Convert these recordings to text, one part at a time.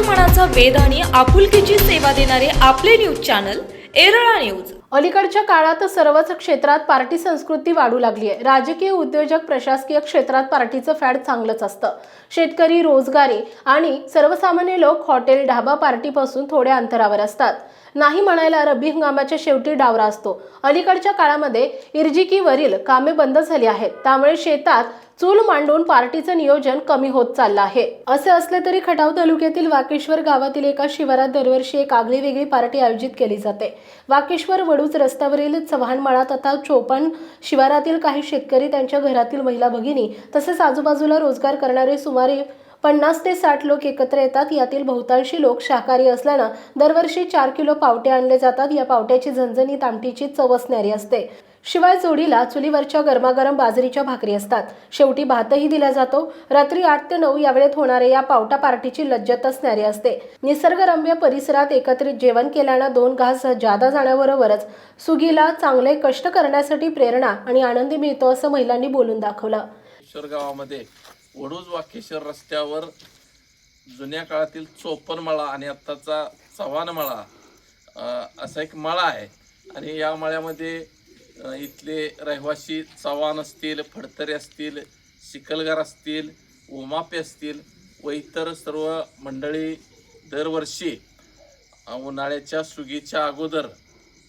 मनाचा वेद आणि आपुलकीची सेवा देणारे आपले न्यूज चॅनल एरळा न्यूज. अलीकडच्या काळात सर्वच क्षेत्रात पार्टी संस्कृती वाढू लागली आहे. राजकीय उद्योजक प्रशासकीय क्षेत्रात पार्टीचं फॅड चांगलंच असतं. शेतकरी रोजगारी आणि सर्वसामान्य लोक हॉटेल ढाबा पार्टीपासून थोड्या अंतरावर असतात. नाही म्हणायला रब्बी हंगामाच्या शेवटी डावरा असतो. अलीकडच्या काळामध्ये इर्जिकीवरील कामे बंद झाली आहेत. त्यामुळे शेतात चूल मांडून पार्टीचं नियोजन कमी होत चाललं आहे. असे असले तरी खटाव तालुक्यातील वाकेश्वर गावातील एका शिवारात दरवर्षी एक आगळी वेगळी पार्टी आयोजित केली जाते. वाकेश्वर वडूज रस्त्यावरील चव्हाणमाळा तथा चोपण शिवारातील काही शेतकरी त्यांच्या घरातील महिला भगिनी तसेच आजूबाजूला रोजगार करणारे सुमारे पन्नास ते साठ लोक एकत्र येतात. यातील बहुतांशी लोक शाकाहारी असल्यानं दरवर्षी चार किलो पावटे आणले जातात. या पावट्याची झणझणीत आमटीची चव असणारी असते. शिवाय जोडीला चुलीवरच्या गरमागरम बाजरीच्या भाकरी असतात. शेवटी भातही दिला जातो. रात्री आठ ते नऊ या वेळेत होणाऱ्या या पावटा पार्टीची लज्जत असणारी असते. निसर्गरम्य परिसरात एकत्रित जेवण केल्यानं दोन घास जादा जाण्याबरोबरच सुगीला चांगले कष्ट करण्यासाठी प्रेरणा आणि आनंदी मिळतो असं महिलांनी बोलून दाखवलं. वडूज वाकेश्वर रस्त्यावर जुन्या काळातील चोपन मळा आणि आत्ताचा चव्हाण मळा असा एक मळा आहे. आणि या मळ्यामध्ये इथले रहिवासी चव्हाण असतील फडतरे असतील शिकलगार असतील उमापे असतील व इतर सर्व मंडळी दरवर्षी उन्हाळ्याच्या सुगीच्या अगोदर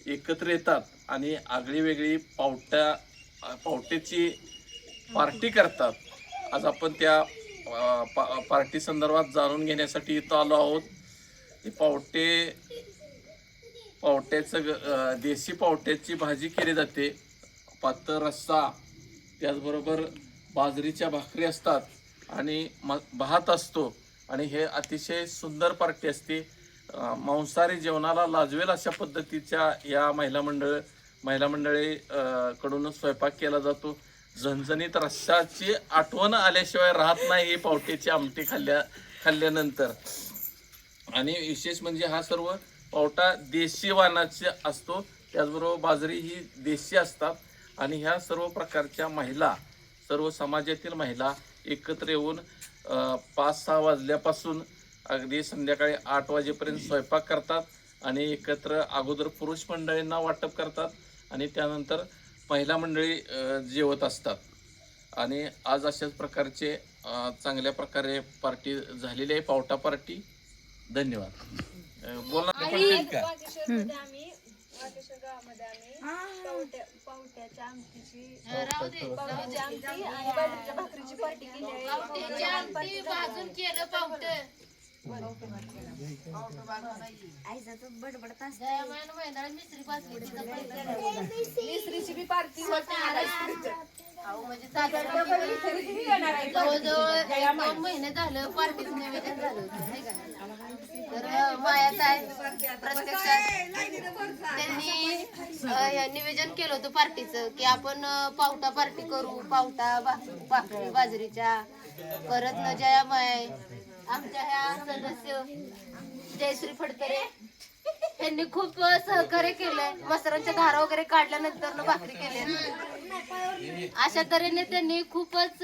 एकत्र येतात आणि आगळी वेगळी पावट्या अ, पावट्याची पार्टी करतात. आज आपण त्या पा- पार्टी संदर्भात जाणून घेण्यासाठी इथं आलो आहोत. ते पावटे पावट्याचं ग- देशी पावट्याची भाजी केली जाते. पातळ रस्सा त्याचबरोबर बाजरीच्या भाकरी असतात आणि म भात असतो. आणि हे अतिशय सुंदर पार्टी असते. मांसाहारी जेवणाला लाजवेल अशा पद्धतीच्या या महिला मंडळ महिला मंडळी स्वयंपाक केला जातो. झणझणीत रस्साची आठवण आल्याशिवाय राहत नाही ही पावट्याची आमटी खाल्ल्या खाल्ल्यानंतर. आणि विशेष म्हणजे हा सर्व पावटा देशी वाणाचे असतो. त्याचबरोबर बाजरी ही देशी असतात. आणि ह्या सर्व प्रकारच्या महिला सर्व समाजातील महिला एकत्र येऊन पाच सहा वाजल्यापासून अगदी संध्याकाळी आठ वाजेपर्यंत स्वयंपाक करतात. आणि एकत्र अगोदर पुरुष मंडळींना वाटप करतात. आणि त्यानंतर महिला मंडळी जेवत असतात. आणि आज अशाच प्रकारचे चांगल्या प्रकारे पार्टी झालेली आहे पावटा पार्टी. धन्यवाद. बोला. पडतील का? वाकेश्वरमध्ये आम्ही वाकेश्वर गावामध्ये आम्ही पावट्या पावट्याच्या आमटीची पावट्याची आमटी आणि बाजरीच्या भाकरीची पार्टी केली आहे. पावट्याची आमटी भाजून केलं पावट. जयमान म्हणजे जवळजवळ दोन महिने झालं पार्टीच निवेदन झालं होतं नाही का? तर मायाच आहे प्रत्यक्षात. त्यांनी निवेदन केलं होतं पार्टीचं की आपण पावटा पार्टी करू पावटा भाकरी बाजरीच्या. परत न जया माय आमच्या ह्या सदस्य जयश्री फडतरे त्यांनी खूप सहकार्य केलंय. मसरांच्या धारा वगैरे काढल्यानंतर न भाकरी केल्या अशा तऱ्हेने त्यांनी खूपच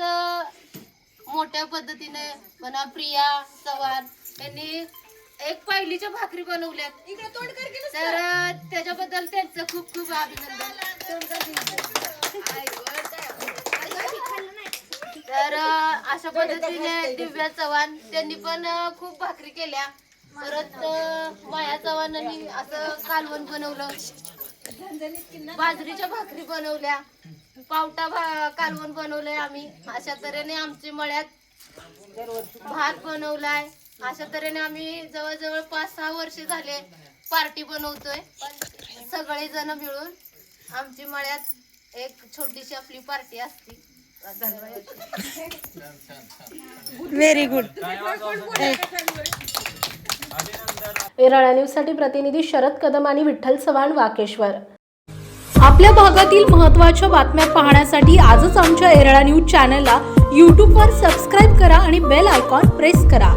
मोठ्या पद्धतीने म्हणा प्रिया चव्हाण यांनी एक पहिलीच्या भाकरी बनवल्यात. तर त्याच्याबद्दल त्यांचं खूप खूप अभिनंदन. तर अशा पद्धतीने दिव्या चव्हाण त्यांनी पण खूप भाकरी केल्या. परत चव्हाणांनी असं कालवण बनवलं. बाजरीच्या भाकरी बनवल्या. पावटा भा कालवण बनवलंय आम्ही. अशा तऱ्हेने आमच्या मळ्यात भात बनवलाय. अशा तऱ्हेने आम्ही जवळजवळ पाच सहा वर्ष झाले पार्टी बनवतोय. सगळे जण मिळून आमची मळ्यात एक छोटीशी आपली पार्टी असते. एराळा न्यूजसाठी प्रतिनिधी शरद कदम आणि विठ्ठल चव्हाण वाकेश्वर. आपल्या भागातील महत्त्वाच्या बातम्या पाहण्यासाठी आजच आमच्या एरळा न्यूज चॅनलला यूट्यूबवर सबस्क्राईब करा आणि बेल आयकॉन प्रेस करा.